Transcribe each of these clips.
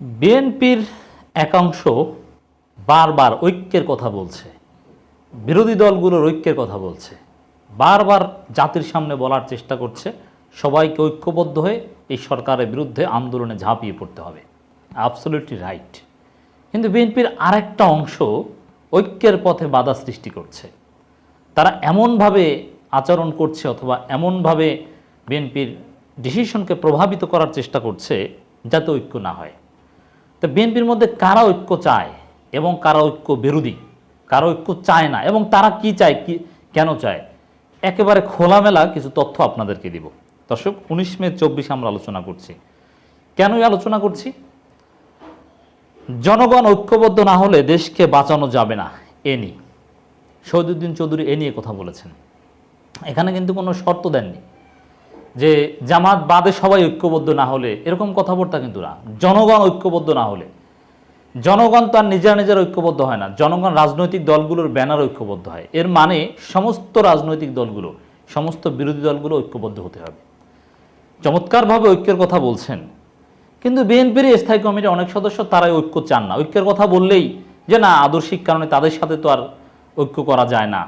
বিএনপির একাংশ বারবার ঐক্যের কথা বলছে, বিরোধী দলগুলোর ঐক্যের কথা বলছে, বারবার জাতির সামনে বলার চেষ্টা করছে, সবাইকে ঐক্যবদ্ধ হয়ে এই সরকারের বিরুদ্ধে আন্দোলনে ঝাঁপিয়ে পড়তে হবে। অ্যাবসলিউটলি রাইট কিন্তু বিএনপির আরেকটা অংশ ঐক্যের পথে বাধা সৃষ্টি করছে। তারা এমনভাবে আচরণ করছে অথবা এমনভাবে বিএনপির ডিসিশনকে প্রভাবিত করার চেষ্টা করছে যাতে ঐক্য না হয়। তো বিএনপির মধ্যে কারা ঐক্য চায় এবং কারা ঐক্য বিরোধী? কারা ঐক্য চায় না? এবং তারা কি চায়, কি, কেন চায়? একেবারে খোলামেলা কিছু তথ্য আপনাদেরকে দিব। দর্শক, উনিশ মে চব্বিশ আমরা আলোচনা করছি। কেনই আলোচনা করছি? জনগণ ঐক্যবদ্ধ না হলে দেশকে বাঁচানো যাবে না, এ নিয়ে। শহীদুদ্দিন চৌধুরী এ নিয়ে কথা বলেছেন। এখানে কিন্তু কোনো শর্ত দেননি। যে জামাত বাদে সবাই ঐক্যবদ্ধ না হলে, এরকম কথাবার্তা কিন্তু না। জনগণ ঐক্যবদ্ধ না হলে। জনগণ তার নিজেরা নিজের ঐক্যবদ্ধ হয় না। জনগণ রাজনৈতিক দলগুলোর ব্যানার ঐক্যবদ্ধ হয়। এর মানে সমস্ত রাজনৈতিক দলগুলো, সমস্ত বিরোধী দলগুলো ঐক্যবদ্ধ হতে হবে। চমৎকারভাবে ঐক্যের কথা বলছেন। কিন্তু বিএনপির স্থায়ী কমিটির অনেক সদস্য তারাই ঐক্য চান না। ঐক্যের কথা বললেই যে না, আদর্শিক কারণে তাদের সাথে তো আর ঐক্য করা যায় না।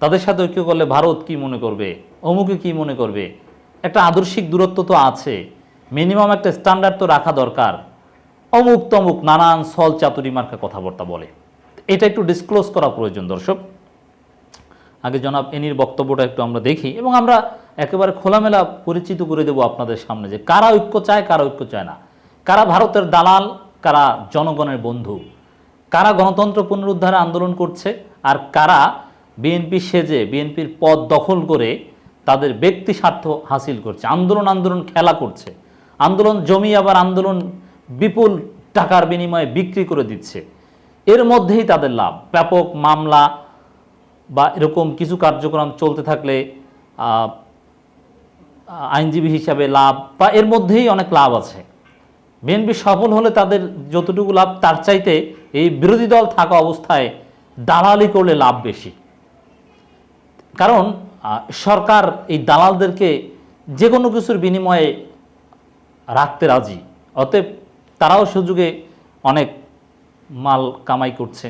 তাদের সাথে ঐক্য করলে ভারত কি মনে করবে? অমুকে কি মনে করবে? একটা আদর্শিক দূরত্ব তো আছে। মিনিমাম একটা স্ট্যান্ডার্ড তো রাখা দরকার। অমুক তমুক নানান সল চাতুরি মার্কা কথাবার্তা বলে। এটা একটু ডিসক্লোজ করা প্রয়োজন, দর্শক। আগে জনাব এনির বক্তব্যটা একটু আমরা দেখি এবং আমরা একেবারে খোলামেলা পরিচিত করে দেব আপনাদের সামনে যে কারা ঐক্য চায়, কারা ঐক্য চায় না। কারা ভারতের দালাল, কারা জনগণের বন্ধু। কারা গণতন্ত্র পুনরুদ্ধারে আন্দোলন করছে আর কারা বিএনপি সেজে, বিএনপির পদ দখল করে তাদের ব্যক্তি স্বার্থ হাসিল করছে, আন্দোলন আন্দোলন খেলা করছে। আন্দোলন জমি আবার আন্দোলন বিপুল টাকার বিনিময়ে বিক্রি করে দিচ্ছে। এর মধ্যেই তাদের লাভ। ব্যাপক মামলা বা এরকম কিছু কার্যক্রম চলতে থাকলে আইনজীবী হিসাবে লাভ বা এর মধ্যেই অনেক লাভ আছে। বিএনপি সফল হলে তাদের যতটুকু লাভ, তার চাইতে এই বিরোধী দল থাকা অবস্থায় দালালি করলে লাভ বেশি। কারণ সরকার এই দালালদেরকে যে কোনো কিছুর বিনিময়ে রাখতে রাজি। অতএব তারাও সুযোগে অনেক মাল কামাই করছে।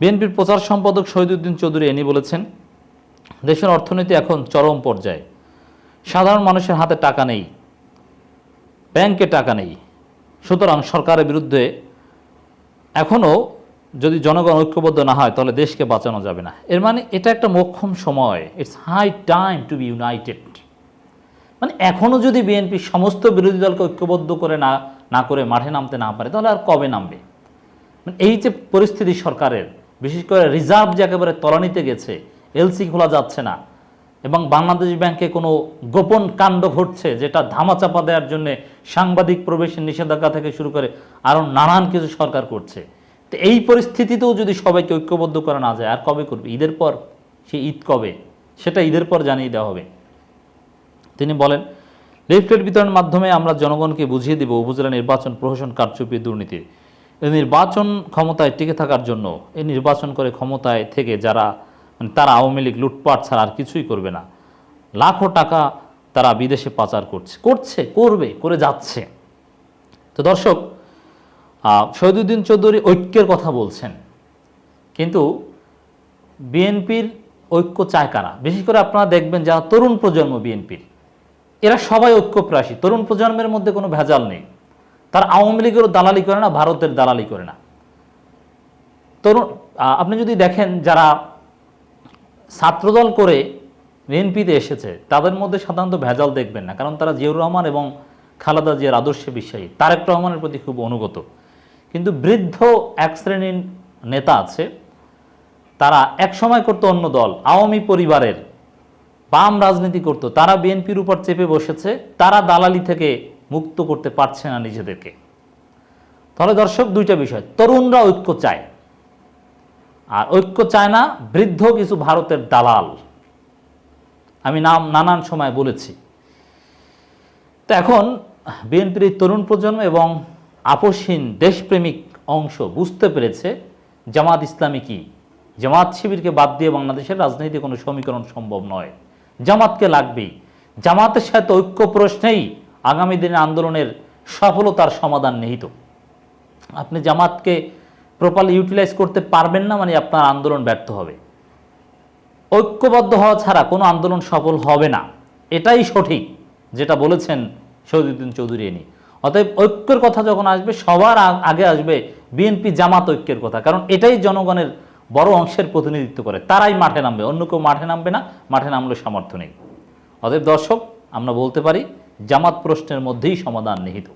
বিএনপির প্রচার সম্পাদক শহীদুদ্দিন চৌধুরী এনি বলেছেন, দেশের অর্থনীতি এখন চরম পর্যায়ে। সাধারণ মানুষের হাতে টাকা নেই, ব্যাংকে টাকা নেই। সুতরাং সরকারের বিরুদ্ধে এখনও যদি জনগণ ঐক্যবদ্ধ না হয়, তাহলে দেশকে বাঁচানো যাবে না। এর মানে এটা একটা মোক্ষম সময়। It's high time to be united মানে এখনও যদি বিএনপি সমস্ত বিরোধী দলকে ঐক্যবদ্ধ করে না না করে মাঠে নামতে না পারে, তাহলে আর কবে নামবে? মানে এই যে পরিস্থিতি সরকারের, বিশেষ করে রিজার্ভ যে একেবারে তলানিতে গেছে এলসি খোলা যাচ্ছে না, এবং বাংলাদেশ ব্যাংকে কোনো গোপন কাণ্ড ঘটছে যেটা ধামাচাপা দেওয়ার জন্য সাংবাদিক প্রবেশের নিষেধাজ্ঞা থেকে শুরু করে আরও নানান কিছু সরকার করছে তো এই পরিস্থিতিতেও যদি সবাইকে ঐক্যবদ্ধ করা না যায়, আর কবে করবে? ঈদের পর? সে ঈদ কবে? সেটা ঈদের পর জানিয়ে দেওয়া হবে। তিনি বলেন লিফলেট বিতরণের মাধ্যমে আমরা জনগণকে বুঝিয়ে দেব উপজেলা নির্বাচন প্রশাসন কারচুপি দুর্নীতি। এই নির্বাচন ক্ষমতায় টিকে থাকার জন্য, এই নির্বাচন করে ক্ষমতায় থেকে যারা মানে তারা আওয়ামী লীগ, লুটপাট ছাড়া আর কিছুই করবে না। লাখো টাকা তারা বিদেশে পাচার করছে। করছে, করবে, করে যাচ্ছে। তো দর্শক শহীদুদ্দিন চৌধুরী ঐক্যের কথা বলছেন। কিন্তু বিএনপির ঐক্য চায় কারা? বিশেষ করে আপনারা দেখবেন যারা তরুণ প্রজন্ম বিএনপির, এরা সবাই ঐক্যপ্রাসী। তরুণ প্রজন্মের মধ্যে কোনো ভেজাল নেই। তারা আওয়ামী লীগেরও দালালি করে না, ভারতের দালালি করে না। তরুণ আপনি যদি দেখেন যারা ছাত্রদল করে বিএনপিতে এসেছে, তাদের মধ্যে সাধারণত ভেজাল দেখবেন না। কারণ তারা জিয়াউর রহমান এবং খালেদা জিয়ার আদর্শে বিশ্বাসী। তারেক রহমানের প্রতি খুব অনুগত। কিন্তু বৃদ্ধ এক শ্রেণির নেতা আছে, তারা এক সময় করতো অন্য দল, আওয়ামী পরিবারের, বাম রাজনীতি করত, তারা বিএনপির উপর চেপে বসেছে, তারা দালালি থেকে মুক্ত করতে পারছে না নিজেদেরকে। তাহলে দর্শক, দুইটা বিষয়, তরুণরা ঐক্য চায়, আর ঐক্য চায় না বৃদ্ধ কিছু ভারতের দালাল। আমি নাম নানান সময় বলেছি। তো এখন বিএনপির তরুণ প্রজন্ম এবং আপসহীন দেশপ্রেমিক অংশ বুঝতে পেরেছে জামাত ইসলামী কি? জামাত শিবিরকে বাদ দিয়ে বাংলাদেশের রাজনীতি কোনো সমীকরণ সম্ভব নয়। জামাতকে লাগবেই। জামাতের সাথে ঐক্য প্রশ্নেই আগামী দিনে আন্দোলনের সফলতার সমাধান নিহিত। আপনি জামাতকে প্রপারলি ইউটিলাইজ করতে পারবেন না মানে আপনার আন্দোলন ব্যর্থ হবে। ঐক্যবদ্ধ হওয়া ছাড়া কোনো আন্দোলন সফল হবে না। এটাই সঠিক, যেটা বলেছেন শহীদুদ্দিন চৌধুরী এনি। অতএব ঐক্যের কথা যখন আসবে, সবার আগে আসবে বিএনপি জামাত ঐক্যের কথা। কারণ এটাই জনগণের বড় অংশের প্রতিনিধিত্ব করে। তারাই মাঠে নামবে, অন্য কেউ মাঠে নামবে না, মাঠে নামলে সামর্থ্য নেই অতএব দর্শক, আমরা বলতে পারি, জামাত প্রশ্নের মধ্যেই সমাধান নিহিত।